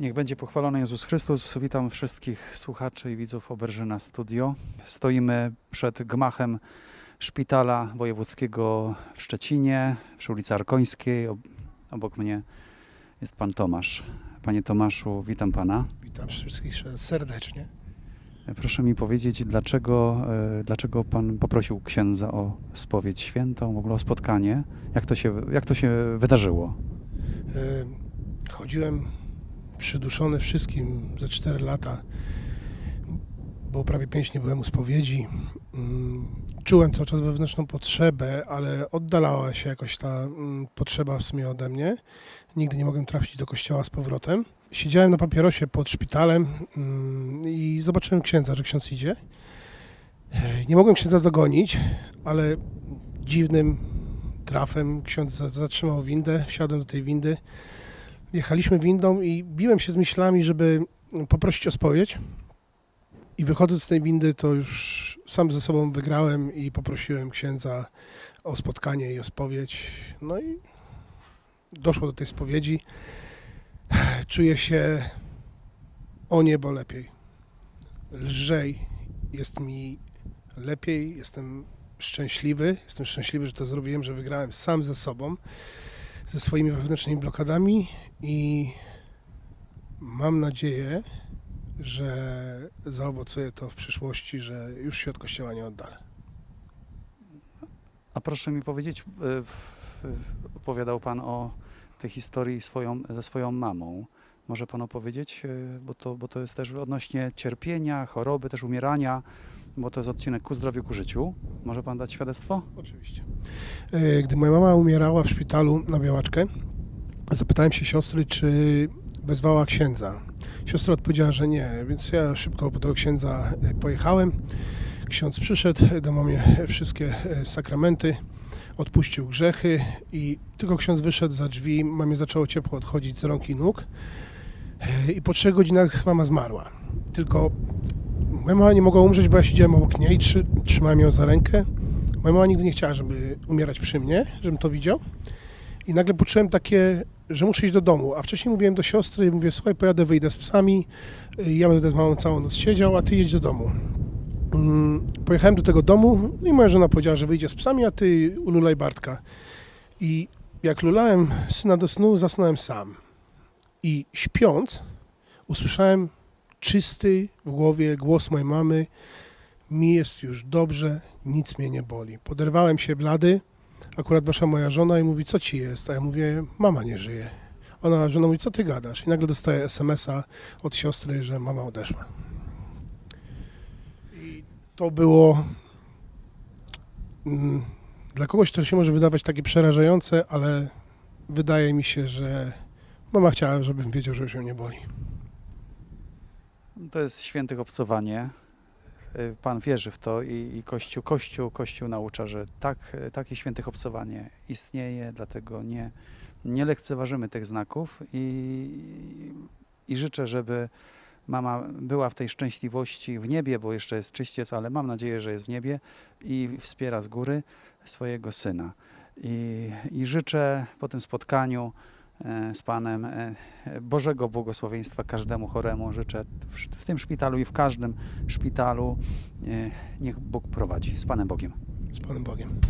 Niech będzie pochwalony Jezus Chrystus. Witam wszystkich słuchaczy i widzów Oberżyna Studio. Stoimy przed gmachem Szpitala Wojewódzkiego w Szczecinie, przy ulicy Arkońskiej. Ob- Obok mnie jest pan Tomasz. Panie Tomaszu, witam pana. Witam wszystkich serdecznie. Proszę mi powiedzieć, dlaczego, e, dlaczego pan poprosił księdza o spowiedź świętą, w ogóle o spotkanie? Jak to się, jak to się wydarzyło? E, Chodziłem przyduszony wszystkim ze 4 lata, bo prawie 5 nie byłem u spowiedzi. Mm, Czułem cały czas wewnętrzną potrzebę, ale oddalała się jakoś ta mm, potrzeba w sumie ode mnie. Nigdy nie mogłem trafić do kościoła z powrotem. Siedziałem na papierosie pod szpitalem mm, i zobaczyłem księdza, że ksiądz idzie. Nie mogłem księdza dogonić, ale dziwnym trafem ksiądz za- zatrzymał windę, wsiadłem do tej windy. Jechaliśmy windą i biłem się z myślami, żeby poprosić o spowiedź. I wychodząc z tej windy, to już sam ze sobą wygrałem i poprosiłem księdza o spotkanie i o spowiedź. No i doszło do tej spowiedzi. Czuję się o niebo lepiej. Lżej. Jest mi lepiej, jestem szczęśliwy. Jestem szczęśliwy, że to zrobiłem, że wygrałem sam ze sobą, ze swoimi wewnętrznymi blokadami i mam nadzieję, że zaowocuje to w przyszłości, że już się od kościoła nie oddalę. A proszę mi powiedzieć, opowiadał Pan o tej historii swoją, ze swoją mamą. Może Pan opowiedzieć, y, bo to, bo to jest też odnośnie cierpienia, choroby, też umierania, bo to jest odcinek ku zdrowiu, ku życiu. Może Pan dać świadectwo? Oczywiście. E, Gdy moja mama umierała w szpitalu na białaczkę, zapytałem się siostry, czy wezwała księdza. Siostra odpowiedziała, że nie, więc ja szybko po tego księdza e, pojechałem. Ksiądz przyszedł, dał mamie wszystkie e, sakramenty, odpuścił grzechy i tylko ksiądz wyszedł za drzwi, mamie zaczęło ciepło odchodzić z rąk i nóg i po trzech godzinach mama zmarła. Tylko moja mama nie mogła umrzeć, bo ja siedziałem obok niej, trzy, trzymałem ją za rękę. Moja mama nigdy nie chciała, żeby umierać przy mnie, żebym to widział. I nagle poczułem takie, że muszę iść do domu. A wcześniej mówiłem do siostry, mówię, słuchaj, pojadę, wyjdę z psami, y, ja będę z mamą całą noc siedział, a ty jedź do domu. Mm, Pojechałem do tego domu no i moja żona powiedziała, że wyjdzie z psami, a ty ululaj Bartka. I jak lulałem syna do snu, zasnąłem sam. I śpiąc, usłyszałem czysty w głowie głos mojej mamy, mi jest już dobrze, nic mnie nie boli. Poderwałem się blady, akurat wasza moja żona i mówi, co ci jest? A ja mówię, mama nie żyje. Ona, żona mówi, co ty gadasz? I nagle dostaję SMS-a od siostry, że mama odeszła. I to było mm, dla kogoś to się może wydawać takie przerażające, ale wydaje mi się, że mama chciała, żebym wiedział, że ją nie boli. To jest świętych obcowanie. Y, Pan wierzy w to i, i Kościół, Kościół, Kościół naucza, że tak, takie świętych obcowanie istnieje, dlatego nie, nie lekceważymy tych znaków i, i życzę, żeby mama była w tej szczęśliwości w niebie, bo jeszcze jest czyściec, ale mam nadzieję, że jest w niebie i wspiera z góry swojego syna. I, i życzę po tym spotkaniu e, z Panem e, Bożego błogosławieństwa każdemu choremu. Życzę w, w tym szpitalu i w każdym szpitalu. e, Niech Bóg prowadzi. Z Panem Bogiem. Z Panem Bogiem.